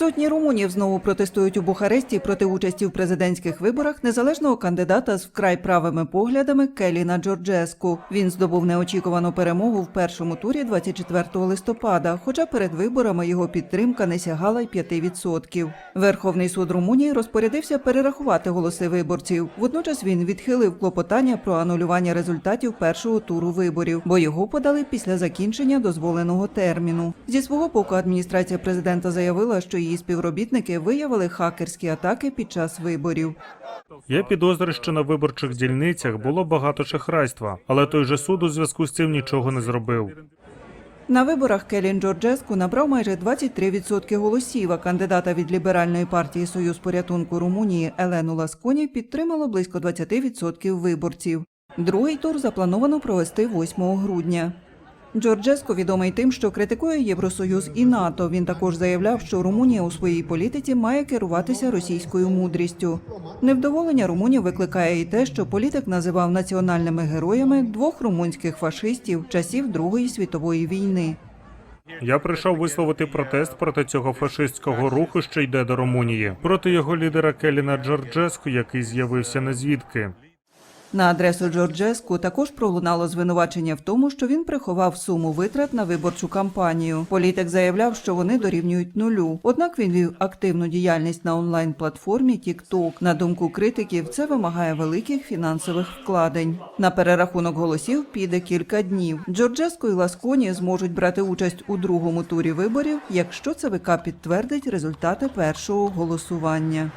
Сотні румунів знову протестують у Бухаресті проти участі в президентських виборах незалежного кандидата з вкрай правими поглядами Келіна Джорджеску. Він здобув неочікувану перемогу в першому турі 24 листопада, хоча перед виборами його підтримка не сягала й 5%. Верховний суд Румунії розпорядився перерахувати голоси виборців. Водночас він відхилив клопотання про анулювання результатів першого туру виборів, бо його подали після закінчення дозволеного терміну. Зі свого боку адміністрація президента заявила, що її співробітники виявили хакерські атаки під час виборів. Є підозри, що на виборчих дільницях було багато шахрайства, але той же суд у зв'язку з цим нічого не зробив. На виборах Келін Джорджеску набрав майже 23% голосів, а кандидата від ліберальної партії Союз порятунку Румунії Елену Ласконі підтримало близько 20% виборців. Другий тур заплановано провести 8 грудня. Джорджеско відомий тим, що критикує Євросоюз і НАТО. Він також заявляв, що Румунія у своїй політиці має керуватися російською мудрістю. Невдоволення румунів викликає і те, що політик називав національними героями двох румунських фашистів часів Другої світової війни. Я прийшов висловити протест проти цього фашистського руху, що йде до Румунії, проти його лідера Келіна Джорджеску, який з'явився незвідки. На адресу Джорджеску також пролунало звинувачення в тому, що він приховав суму витрат на виборчу кампанію. Політик заявляв, що вони дорівнюють нулю. Однак він вів активну діяльність на онлайн-платформі TikTok. На думку критиків, це вимагає великих фінансових вкладень. На перерахунок голосів піде кілька днів. Джорджеско і Ласконі зможуть брати участь у другому турі виборів, якщо ЦВК підтвердить результати першого голосування.